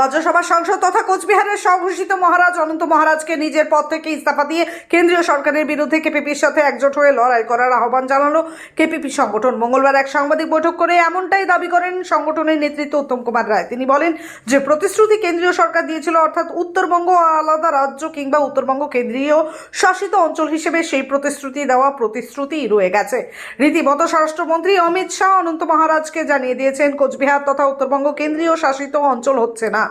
রাজ্যসভার সাংসদ তথা কোচবিহারের স্বঘোষিত মহারাজ অনন্ত মহারাজকে নিজের পদ থেকে ইস্তফা দিয়ে কেন্দ্রীয় সরকারের বিরুদ্ধে কেপিপির সাথে একজোট হয়ে লড়াই করার আহ্বান জানালো কেপিপি সংগঠন। মঙ্গলবার এক সাংবাদিক বৈঠক করে এমনটাই দাবি করেন সংগঠনের নেতৃত্ব উত্তম কুমার রায়। তিনি বলেন যে, প্রতিশ্রুতি কেন্দ্রীয় সরকার দিয়েছিল, অর্থাৎ উত্তরবঙ্গ আলাদা রাজ্য কিংবা উত্তরবঙ্গ কেন্দ্রীয় শাসিত অঞ্চল হিসেবে সেই প্রতিশ্রুতি দেওয়া প্রতিশ্রুতি রয়ে গেছে। রীতিমতো স্বরাষ্ট্রমন্ত্রী অমিত শাহ অনন্ত মহারাজকে জানিয়ে দিয়েছেন, কোচবিহার তথা উত্তরবঙ্গ কেন্দ্রীয় শাসিত অঞ্চল হচ্ছে না।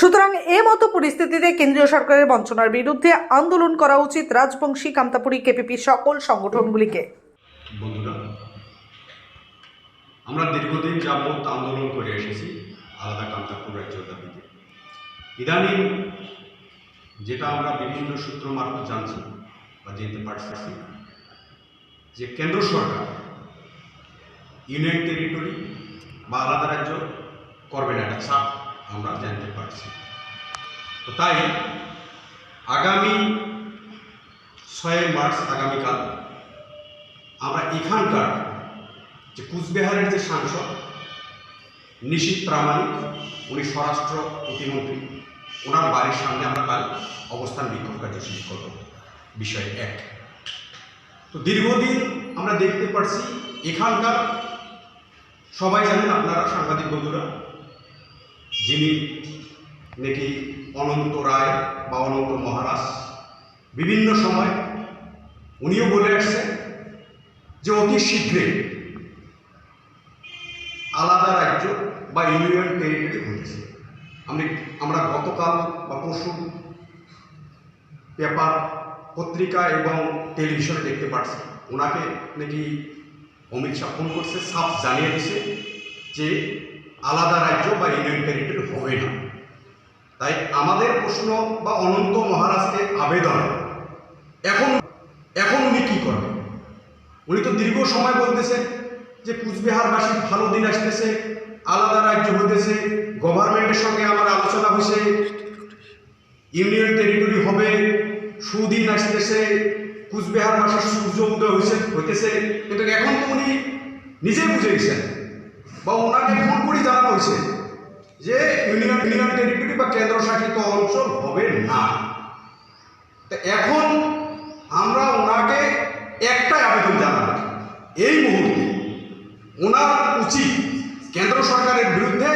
সুতরাং এ মতো পরিস্থিতিতে কেন্দ্রীয় সরকারের বঞ্চনার বিরুদ্ধে আন্দোলন করা উচিত রাজবংশী, কামতাপুরী কেপিপি সকল সংগঠনগুলিকে। আমরা দীর্ঘদিন যাবৎ আন্দোলন করে এসেছি আলাদা কান্তাপুর রাজ্যের দাবিতে। ইদানিং যেটা আমরা বিভিন্ন সূত্র মারফত জানছি বা জানতে পারছি, যে কেন্দ্র সরকার, ইউনিয়ন টেরিটরি বা আলাদা রাজ্য করবে না চাপ আমরা জানতে পারছি। তো তাই আগামী ছয় মার্চ আগামীকাল আমরা এখানকার যে কুচবিহারের যে সাংসদ, নিশীত প্রামাণিক, উনি স্বরাষ্ট্র প্রতিমন্ত্রী, ওনার বাড়ির সামনে আমরা কাল অবস্থান বিক্ষোভ কার্যসূচি করব। বিষয় এক। তো দীর্ঘদিন আমরা দেখতে পারছি, এখানকার সবাই জানেন আপনারা, সাংবাদিক বন্ধুরা যিনি নাকি অনন্ত রায় বা অনন্ত মহারাজ, বিভিন্ন সময় উনিও বলে আসছেন যে অতি শীঘ্রে আলাদা রাজ্য বা ইউনিয়ন টেরিটরি হয়েছে আমি, আমরা গতকাল বা পরশু পেপার, পত্রিকা এবং টেলিভিশনে দেখতে পাচ্ছি ওনাকে নাকি অমিত শাহ ফোন করছে, সাফ জানিয়ে দিছে যে আলাদা রাজ্য বা ইউনিয়ন টেরিটরি হবে না। তাই আমাদের প্রশ্ন বা অনন্ত মহারাজকে আবেদন, এখন এখন উনি কী করবেন উনি তো দীর্ঘ সময় বলতেছে যে কুচবিহারবাসীর ভালো দিন আসতেছে, আলাদা রাজ্য হইতেছে গভর্নমেন্টের সঙ্গে আমার আলোচনা হয়েছে ইউনিয়ন টেরিটরি হবে, সুদিন আসতেছে, কুচবিহারবাসীর সূর্য উদয় হয়েছে হইতেছে। কিন্তু এখন তো উনি নিজেই বুঝে গেছেন, বা ওনাকে ফোন জানানো হয়েছে যে ইউনিয়ন ইউনিয়ন টেরিটরি বা কেন্দ্রশাসিত অঞ্চল হবে না। এখন আমরা ওনাকে একটাই আবেদন জানাব। এই মুহূর্তে ওনার উচিত কেন্দ্র সরকারের বিরুদ্ধে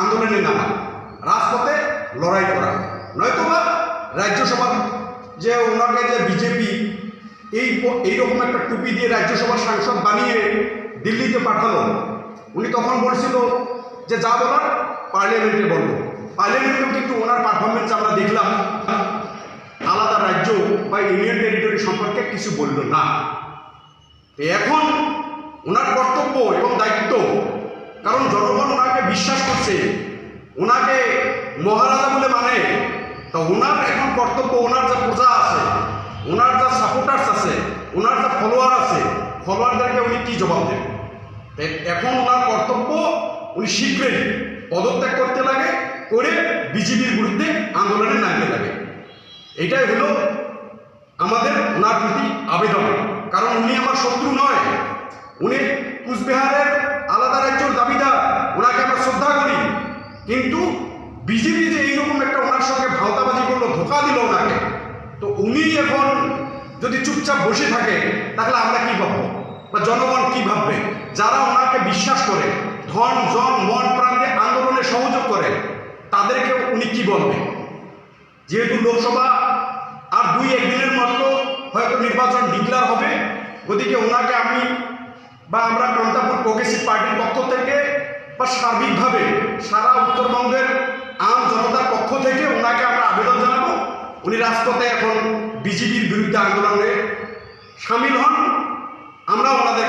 আন্দোলনে নামা, রাজপথে লড়াই করা। নয়তোবা রাজ্যসভার যে ওনাকে যে বিজেপি এই এইরকম একটা টুপি দিয়ে রাজ্যসভার সাংসদ বানিয়ে দিল্লিতে পাঠালো, উনি তখন বলছিল যে যা বলার পার্লামেন্টে বলব। পার্লামেন্টেও কিন্তু ওনার পারফরমেন্স আমরা দেখলাম। আলাদা রাজ্য বা ইউনিয়ন টেরিটরি সম্পর্কে কিছু বলল না। এখন ওনার কর্তব্য এবং দায়িত্ব, কারণ জনগণ ওনাকে বিশ্বাস করছে, ওনাকে মহারাজা বলে মানে। তা ওনার এখন কর্তব্য, ওনার যা প্রজা আছে, ওনার যা সাপোর্টার্স আছে, ওনার যা ফলোয়ার আছে ফলোয়ারদেরকে উনি কি জবাব দেবেন? এখন ওনার কর্তব্য উনি শীঘ্রই পদত্যাগ করতে লাগে, করে বিজেপির বিরুদ্ধে আন্দোলনে নামতে লাগে। এটাই হলো আমাদের ওনার প্রতি আবেদন। কারণ উনি আমার শত্রু নয়। উনি কুচবিহারের আলাদা রাজ্যের দাবিদার। ওনাকে আমরা শ্রদ্ধা করি। কিন্তু বিজেপি যে এইরকম একটা ওনার সঙ্গে ভাওতাবাজি করল, ধোকা দিল ওনাকে, তো উনি এখন যদি চুপচাপ বসে থাকে, তাহলে আমরা কি ভাববো? বা জনগণ কি ভাববে? যারা ওনাকে বিশ্বাস করে ধন, জন, মন, প্রাণ দিয়ে আন্দোলনে সহযোগ করে তাদেরকে উনি কি বলবে? যেহেতু লোকসভা আর দুই একদিনের মতো হয়তো নির্বাচন ডিক্লার হবে ওদিকে ওনাকে আমি বা আমরা কান্তাপুর প্রগ্রেসিভ পার্টির পক্ষ থেকে বা সার্বিকভাবে সারা উত্তরবঙ্গের আম জনতার পক্ষ থেকে ওনাকে আমরা আবেদন জানাব। উনি রাজপথে এখন বিজেপির বিরুদ্ধে আন্দোলনে সামিল হন। আমরা ওনাদের